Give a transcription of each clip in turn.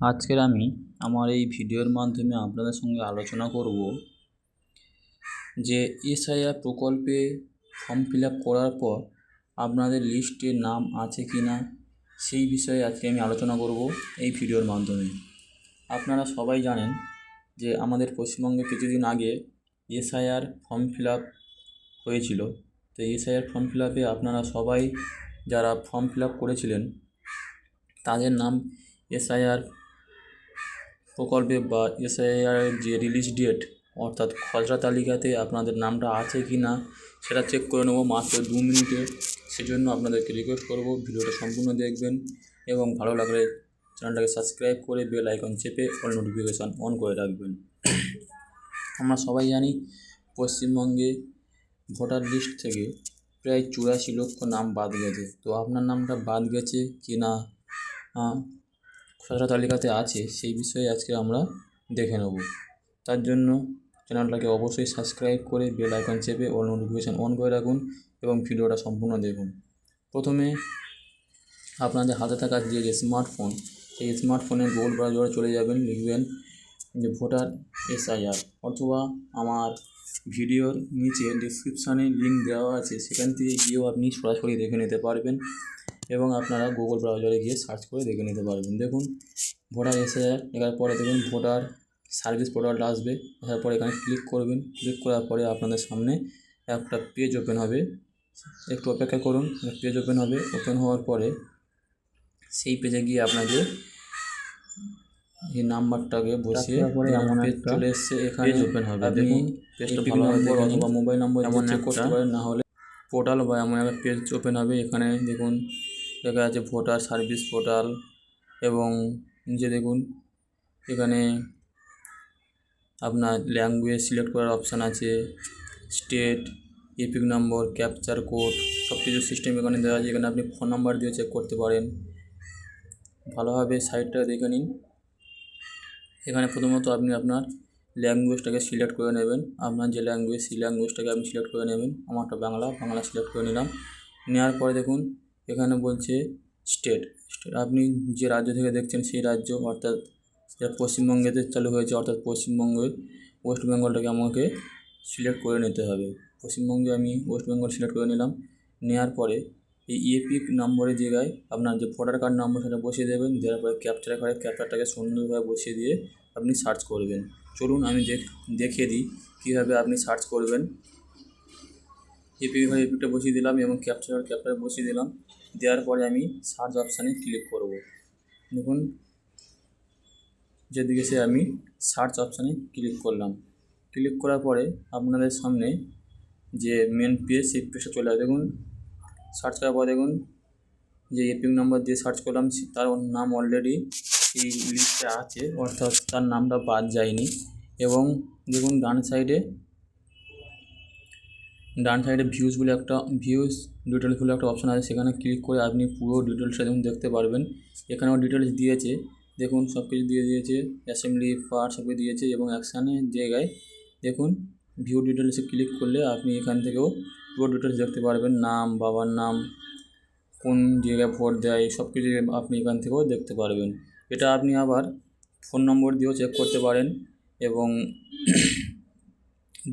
আজকের আমি আমার এই ভিডিওর মাধ্যমে আপনাদের সঙ্গে আলোচনা করব যে এসআইআর প্রকল্পে ফর্ম ফিল আপ করার পর আপনাদের লিস্টে নাম আছে কি না, সেই বিষয়ে আজকে আমি আলোচনা করব এই ভিডিওর মাধ্যমে। আপনারা সবাই জানেন যে আমাদের পশ্চিমবঙ্গে কিছুদিন আগে এসআইআর ফর্ম ফিল আপ হয়েছিল। তো এসআইআর ফর্ম ফিল আপে আপনারা সবাই যারা ফর্ম ফিল আপ করেছিলেন, তাদের নাম এসআইআর প্রকল্পে বা এসআইআর যে রিলিজ ডেট অর্থাৎ খসড়া তালিকাতে আপনাদের নামটা আছে কি না, সেটা চেক করে নেব মাত্র দু মিনিটে। সেজন্য আপনাদেরকে রিকোয়েস্ট করব ভিডিওটা সম্পূর্ণ দেখবেন এবং ভালো লাগলে চ্যানেলটাকে সাবস্ক্রাইব করে বেল আইকন চেপে অল নোটিফিকেশান অন করে রাখবেন। আমরা সবাই জানি পশ্চিমবঙ্গে ভোটার লিস্ট থেকে প্রায় চুরাশি লক্ষ নাম বাদ গেছে। তো আপনার নামটা বাদ গেছে কি না খসড়া তালিকাতে আছে, সেই বিষয়ে আজকে আমরা দেখে নেব। তার জন্য চ্যানেলটাকে অবশ্যই সাবস্ক্রাইব করে বেল আইকন চেপে অল নোটিফিকেশান অন করে রাখুন এবং ভিডিওটা সম্পূর্ণ দেখুন। প্রথমে আপনাদের হাতে থাকা যে যে স্মার্টফোন, সেই স্মার্টফোনের গোল ব্রাউজারে চলে যাবেন, লিখবেন যে ভোটার এসআইআর অথবা আমার ভিডিওর নিচে ডিসক্রিপশানে লিঙ্ক দেওয়া আছে, সেখান থেকে গিয়েও আপনি সরাসরি দেখে নিতে পারবেন। এবং আপনারা গুগল ব্রাউজারে গিয়ে সার্চ করে দেখে নিতে পারবেন। দেখুন ভোটার এসআইআর লেখার পরে দেখুন ভোটার সার্ভিস পোর্টালটা আসবে আসার পরে এখানে ক্লিক করবেন। ক্লিক করার পরে আপনাদের সামনে একটা পেজ ওপেন হবে। একটু অপেক্ষা করুন পেজ ওপেন হবে। ওপেন হওয়ার পরে সেই পেজে গিয়ে আপনাকে এই নাম্বারটাকে বসিয়ে পরে এমন একটা চলে এসছে এখানে ওপেন হবে। দেখুন পেজটা ভালো নম্বর নম্বর অথবা মোবাইল নম্বর এমন চেক করতে পারেন না হলে পোর্টাল বা এমন একটা পেজ ওপেন হবে। এখানে দেখুন লেখা আছে ভোটার, সার্ভিস পোর্টাল এবং নিচে দেখুন, এখানে আপনার ল্যাঙ্গুয়েজ সিলেক্ট করার অপশান আছে, state EPIC number, captcha code সব কিছু সিস্টেম এখানে দেওয়া আছে, এখানে আপনি ফোন নাম্বার দিয়ে চেক করতে পারেন। ভালোভাবে সাইটটা দেখে নিন। এখানে প্রথমত আপনি আপনার ল্যাঙ্গুয়েজটাকে সিলেক্ট করে নেবেন। আপনার যে ল্যাঙ্গুয়েজ, সেই ল্যাঙ্গুয়েজটাকে আপনি সিলেক্ট করে নেবেন। আমারটা বাংলা বাংলা সিলেক্ট করে নিলাম। নেওয়ার পরে দেখুন এখানে বলছে স্টেট। স্টেট, আপনি যে রাজ্য থেকে দেখছেন সেই রাজ্য, অর্থাৎ যেটা পশ্চিমবঙ্গেতে চালু হয়েছে, অর্থাৎ পশ্চিমবঙ্গের ওয়েস্ট বেঙ্গলটাকে আমাকে সিলেক্ট করে নিতে হবে। পশ্চিমবঙ্গে আমি ওয়েস্ট বেঙ্গল সিলেক্ট করে নিলাম নেওয়ার পরে এই ইএপিক নম্বরের জায়গায় আপনার যে ভোটার কার্ড নম্বর, সেটা বসিয়ে দেবেন, দেওয়ার পরে ক্যাপচার করে ক্যাপচারটাকে সুন্দরভাবে বসিয়ে দিয়ে আপনি সার্চ করবেন। চলুন আমি দেখিয়ে দিই কীভাবে আপনি সার্চ করবেন। এপিক হয়ে এপিকটা বসিয়ে দিলাম এবং ক্যাপচার ক্যাপচার বসিয়ে দিলাম। দেওয়ার পরে আমি সার্চ অপশানে ক্লিক করব। দেখুন, যেদিকে সে আমি সার্চ অপশানে ক্লিক করলাম। ক্লিক করার পরে আপনাদের সামনে যে মেন পেজ সেই পেজটা চলে আসবে। দেখুন সার্চ করার পর দেখুন, যে এপিক নাম্বার দিয়ে সার্চ করলাম তার নাম অলরেডি এই লিস্টে আছে। অর্থাৎ তার নামটা বাদ যায়নি। এবং দেখুন, ডান সাইডে ডান সাইডে ভিউজ বলে একটা ভিউজ ডিটেলস বলে একটা অপশান আছে, সেখানে ক্লিক করে আপনি পুরো ডিটেলসটা দেখুন, দেখতে পারবেন। এখানেও ডিটেলস দিয়েছে, দেখুন সব কিছু দিয়ে দিয়েছে অ্যাসেম্বলি পার্ট সব কিছু দিয়েছে এবং অ্যাকশানের জায়গায় দেখুন ভিউ ডিটেলসে ক্লিক করলে আপনি এখান থেকেও পুরো ডিটেলস দেখতে পারবেন। নাম, বাবার নাম, কোন জায়গায় ভোট দেয় সব কিছু আপনি এখান থেকেও দেখতে পারবেন। এটা আপনি আবার ফোন নম্বর দিয়েও চেক করতে পারেন এবং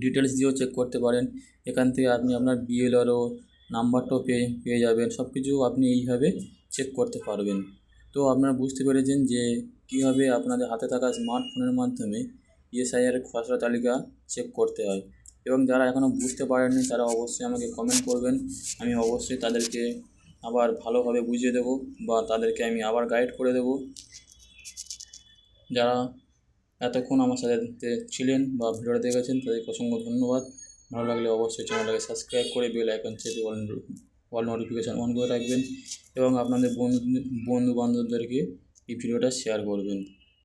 ডিটেলস দিয়েও চেক করতে পারেন। এখান থেকে আপনি আপনার বিএলআরও নাম্বারটাও পেয়ে পেয়ে যাবেন। সব কিছু আপনি এইভাবে চেক করতে পারবেন। তো আপনারা বুঝতে পেরেছেন যে কীভাবে আপনাদের হাতে থাকা স্মার্টফোনের মাধ্যমে ইএসআইআর খসড়া তালিকা চেক করতে হয়। এবং যারা এখনও বুঝতে পারেননি, তারা অবশ্যই আমাকে কমেন্ট করবেন। আমি অবশ্যই তাদেরকে আবার ভালোভাবে বুঝিয়ে দেবো বা তাদেরকে আমি আবার গাইড করে দেবো। যারা এতক্ষণ আমার সাথে ছিলেন বা ভিডিওটা দেখেছেন, তাদেরকে অসংখ্য ধন্যবাদ। ভালো লাগলে অবশ্যই চ্যানেলটাকে সাবস্ক্রাইব করে বেল আইকন চেপে অল অল নোটিফিকেশান অন করে রাখবেন এবং আপনাদের বন্ধু বন্ধু বান্ধবদেরকে এই ভিডিওটা শেয়ার করবেন।